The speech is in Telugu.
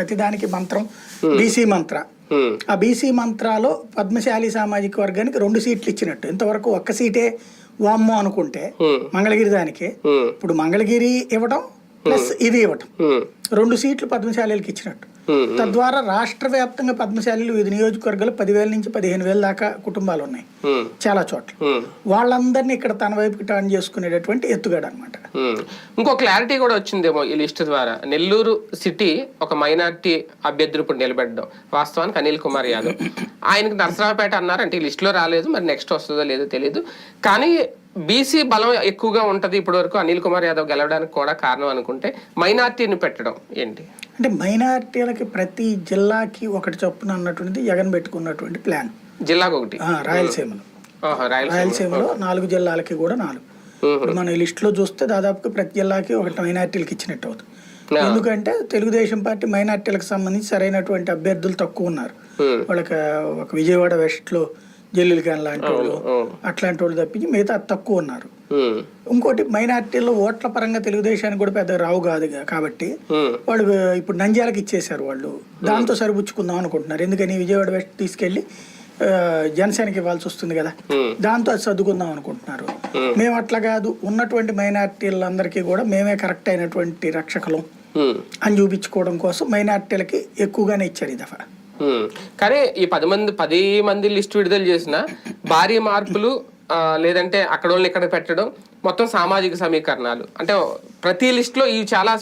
ప్రతిదానికి మంత్రం. బీసీ మంత్ర. ఆ బీసీ మంత్రాలో పద్మశాలి సామాజిక వర్గానికి రెండు సీట్లు ఇచ్చినట్టు. ఇంతవరకు ఒక్క సీటే వామ్మో అనుకుంటే మంగళగిరి దానికి ఇప్పుడు మంగళగిరి ఇవ్వడం ప్లస్ ఇది ఇవ్వటం. రెండు సీట్లు పద్మశాలీలకు ఇచ్చినట్టు. తద్వారా రాష్ట్ర వ్యాప్తంగా పద్మశాలీలు వివిధ నియోజకవర్గాలు పదివేల నుంచి పదిహేను వేల దాకా కుటుంబాలు ఉన్నాయి. చాలా చోట్ల. వాళ్ళందరినీ ఇక్కడ తన వైపుకి టర్న్ చేసుకునేటటువంటి ఎత్తుగడ అనమాట. ఇంకో క్లారిటీ కూడా వచ్చిందేమో ఈ లిస్ట్ ద్వారా. నెల్లూరు సిటీ ఒక మైనార్టీ అభ్యర్థులు ఇప్పుడు నిలబెట్టడం. వాస్తవానికి అనిల్ కుమార్ యాదవ్. ఆయనకి నరసరావుపేట అన్నారు అంటే ఈ లిస్టులో రాలేదు మరి నెక్స్ట్ వస్తుందో లేదో తెలియదు కానీ బీసీ బలం ఎక్కువగా ఉంటది ఇప్పటి వరకు అనిల్ కుమార్ యాదవ్ గెలవడానికి కూడా కారణం అనుకుంటే మైనార్టీని పెట్టడం ఏంటి? అంటే మైనారిటీలకి ప్రతి జిల్లాకి ఒకటి చొప్పున అన్నటువంటిది జగన్ పెట్టుకున్నటువంటి ప్లాన్. జిల్లాకు ఒకటి. రాయలసీమలో. రాయలసీమలో. నాలుగు జిల్లాలకి కూడా నాలుగు. ఇప్పుడు మన లిస్టులో చూస్తే దాదాపుగా ప్రతి జిల్లాకి ఒకటి మైనార్టీలకు ఇచ్చినట్టు అవుతుంది. ఎందుకంటే తెలుగుదేశం పార్టీ మైనార్టీలకు సంబంధించి సరైనటువంటి అభ్యర్థులు తక్కువ ఉన్నారు. వాళ్ళకి ఒక విజయవాడ వెస్ట్లో జల్లులు ఖాన్ లాంటి వాళ్ళు. అట్లాంటి వాళ్ళు తప్పించి మిగతా తక్కువ ఉన్నారు. ఇంకోటి మైనార్టీలో ఓట్ల పరంగా తెలుగుదేశానికి కూడా పెద్ద రావు కాదు కాబట్టి వాళ్ళు ఇప్పుడు నంద్యాలకు ఇచ్చేశారు వాళ్ళు. దాంతో సరిపుచ్చుకుందాం అనుకుంటున్నారు. ఎందుకని విజయవాడ వెస్ట్ తీసుకెళ్ళి జనసేనకి ఇవ్వాల్సి వస్తుంది కదా. దాంతో అది సర్దుకుందాం అనుకుంటున్నారు. మేము అట్లా కాదు. ఉన్నటువంటి మైనార్టీలందరికీ కూడా మేమే కరెక్ట్ అయినటువంటి రక్షకులం. అని చూపించుకోవడం కోసం మైనార్టీలకి ఎక్కువగానే ఇచ్చారు ఈ దఫా. కానీ ఈ పది మంది పది మంది లిస్ట్ విడుదల చేసిన భారీ మార్పులు లేదంటే అక్కడ వాళ్ళని ఇక్కడ పెట్టడం మొత్తం సామాజిక సమీకరణాలు. అంటే ప్రతి లిస్ట్లో ఇవి చాలా